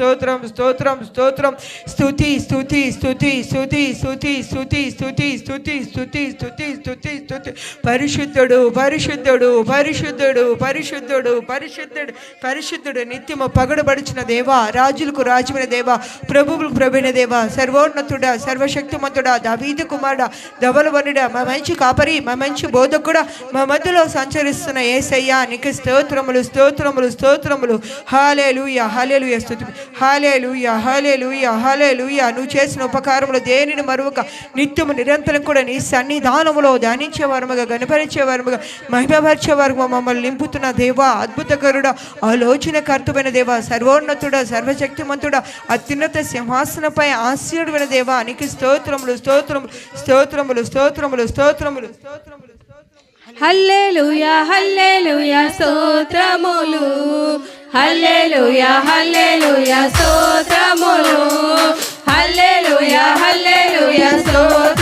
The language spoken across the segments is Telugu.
స్తోత్రం స్తోత్రం స్తోత్రం స్థుతి స్థుతి స్థుతి స్థుతి స్థుతి స్థుతి స్థుతి స్థుతి స్థుతి స్థుతి స్థుతి స్థుతి పరిశుద్ధుడు పరిశుద్ధుడు పరిశుద్ధుడు పరిశుద్ధుడు పరిశుద్ధుడు పరిశుద్ధుడు నిత్యము పగడబడిచిన దేవా రాజులకు రాజుమైన దేవా ప్రభువులకు ప్రభుణ దేవా సర్వోన్నతుడా సర్వశక్తిమంతుడా దావీదు కుమారుడా ధవలవనుడా మా మంచి కాపరి మా మంచి బోధకుడా మా మధ్యలో సంచరిస్తున్న ఏసయ్యా నీకు స్తోత్రములు స్తోత్రములు స్తోత్రములు హాలేలుయ హాలేలుయ స్తుతి హాలేలుయ హాలేలుయ హాలేలుయ నువ్వు చేసిన ఉపకారములు దేనిని మరువక నిత్యము నిరంతరం కూడా నీ సన్నిధానములో ధ్యానించే వారముగా గణపరిచే మమ్మల్ని నింపుతున్న దేవా అద్భుతకరుడా ఆలోచనకర్తమైన దేవా సర్వోన్నతుడా సర్వశక్తిమంతుడా అత్యున్నత సింహాసనపై ఆశీర్వైన దేవా. నీకు స్తోత్రములు స్తోత్రములు స్తోత్రములు స్తోత్రములు స్తోత్రములు స్తోత్రములు. హల్లెలూయా హల్లెలూయా స్తోత్రములు. హల్లెలూయా హల్లెలూయా స్తోత్రములు. హల్లెలూయా హల్లెలూయా స్తోత్రములు.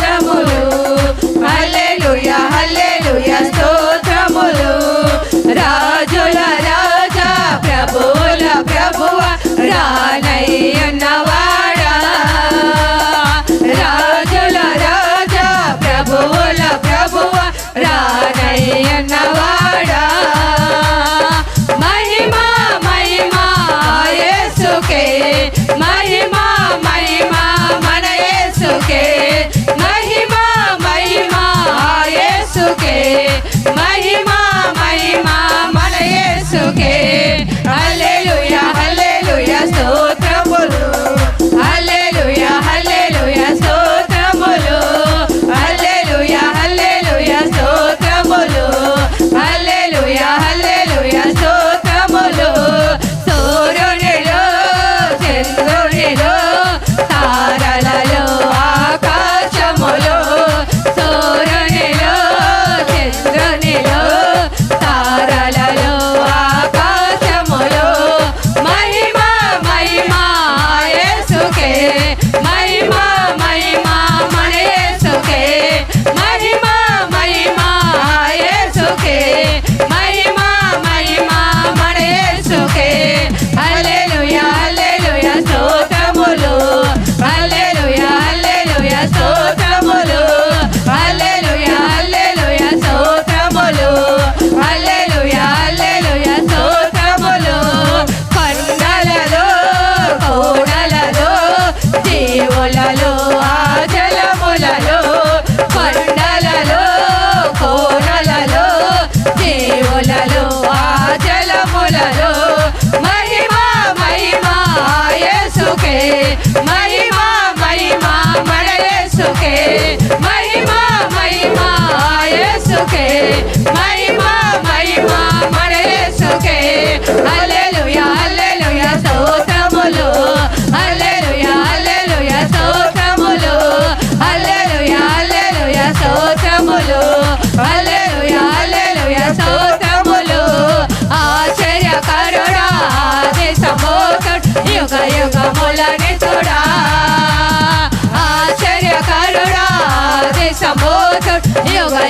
Hey,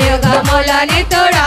యుగముల నితుడా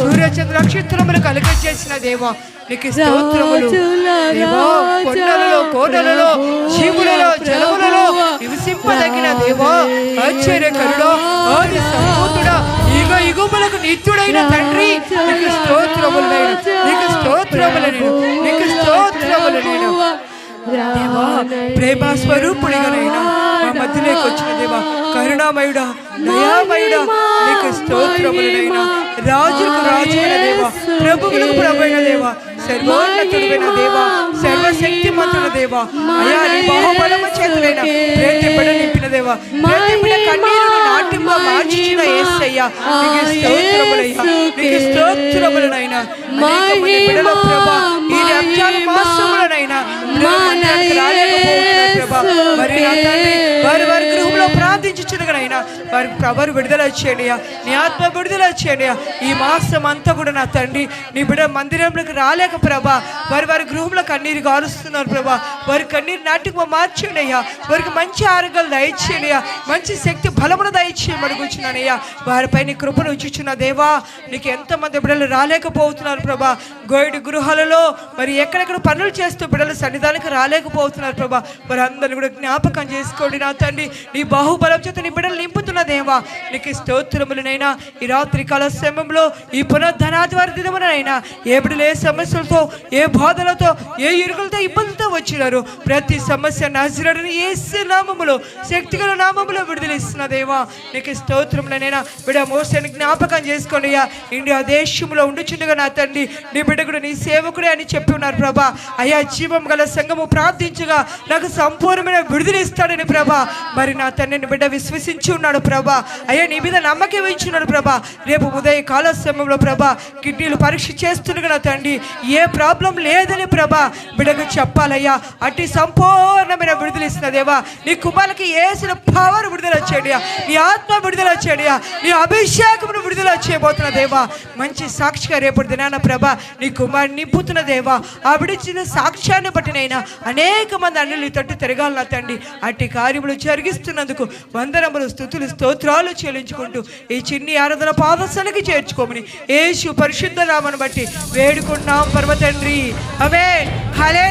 సూర్యచంద్ర నక్షత్రములు కలుగజేసిన దేవా నీకు స్తోత్రములు కొండలలో కోటలలో జీవులలో జలములలో నివసింపదగిన దేవా ఆశ్చర్యకరుడా ఆది సంపూతుడా ఇగ ఇగుములకు నిత్యుడైన తండ్రి నీకు స్తోత్రములు నీకు స్తోత్రములు నీకు స్తోత్రములు నేను దేవా ప్రేమ స్వరూపుడిగానైనా మా మధ్యలోకి వచ్చిన దేవా. కరుణామయుడా దయామయుడా నీకు స్తోత్రములనైనా రాజులకు రాజైన దేవా ప్రభువులకు ప్రభైన దేవా సర్వోన్నతుడైన దేవా సర్వశక్తిమంతుడ దేవా అయా నీ బాహుబలము చేతులైన ప్రతి బిడ నింపిన దేవా ప్రతి బిడ కన్నీరును నాట్యంగా మార్చిన ఏసయ్యా. నీకు స్తోత్రములయ్యా నీకు స్తోత్రములనైనా అనేక మంది బిడల ప్రభా ఈ రంజాన్ మాసములనైనా வருவார். వారి ప్రభారు విడుదల చేయండి నీ ఆత్మ విడుదల చేయండి ఈ మాసం అంతా కూడా నా తండ్రి నీ బిడ్డ మందిరంలోకి రాలేక ప్రభా వారి వారి గృహంలో కన్నీరు గారుస్తున్నారు ప్రభా. వారి కన్నీరు నాటికి మార్చేయండి అయ్యా. వారికి మంచి ఆరోగ్యాలు దయచేయండి మంచి శక్తి బలమును దయచేయమని కూర్చున్నానయ్యా వారిపై నీ కృపను ఉంచుచున్న దేవా నీకు ఎంతమంది బిడ్డలు రాలేకపోతున్నారు ప్రభా. గోయిడు గృహాలలో మరి ఎక్కడెక్కడ పనులు చేస్తూ బిడ్డలు సన్నిధానికి రాలేకపోతున్నారు ప్రభా. వారందరిని కూడా జ్ఞాపకం చేసుకోండి నా తండ్రి. నీ బాహుబలం చేత నీ బిడ్డలు నింపుతున్న దేవా నీకు స్తోత్రములనైనా ఈ రాత్రి కాల సమయంలో ఈ పునర్ధనాదివారి దినమునైనా ఏ ఏ సమస్యలతో ఏ బాధలతో ఏ ఇరుగులతో ఇబ్బందులతో వచ్చినారు ప్రతి సమస్య నజరడని ఏసు నామములో శక్తిగల నామములో విడుదలిస్తున్న దేవా నీకు స్తోత్రములనైనా బిడ్డ మోసని జ్ఞాపకం చేసుకోండి అయ్యా. ఇండియా దేశంలో ఉండుచుండగా నా తండ్రి నీ బిడ్డకుడు నీ సేవకుడే అని చెప్పి ఉన్నారు ప్రభా. అయ్యా జీవం గల సంఘము ప్రార్థించగా నాకు సంపూర్ణమైన విడుదలిస్తాడని ప్రభా. మరి నా తండ్రిని బిడ్డ విశ్వసించు ఉన్నాడు ప్రభా. అయ్యా నీ మీద నమ్మకం ఇచ్చున్నాడు ప్రభా. రేపు ఉదయ కాలశ్రమంలో ప్రభా కిడ్నీలు పరీక్ష చేస్తుండగా నా తండ్రి. ఏ ప్రాబ్లం లేదని ప్రభా బిడకు చెప్పాలయ్యా. అట్టి సంపూర్ణమైన విడుదల ఇస్తున్న దేవా. నీ కుమార్కి వేసిన పవర్ విడుదల చేయండి నీ ఆత్మ విడుదల చేయండి నీ అభిషేకమును విడుదల చేయబోతున్న దేవా. మంచి సాక్షిగా రేపటి దినాన ప్రభా నీ కుమారుని నింపుతున్న దేవా. ఆ విడిచిన సాక్ష్యాన్ని బట్టినైనా అనేక మంది అన్నులు తట్టు తిరగాలన్నా తండ్రి. అట్టి కార్యములు జరిగిస్తున్నందుకు వందనములు స్థుతులు స్తోత్రాలు చెల్లించుకుంటూ ఈ చిన్ని ఆరాధన పాదశలకి చేర్చుకోమని యేసు పరిశుద్ధ నామను బట్టి వేడుకున్నాం పర్వతండ్రి. అవే హలే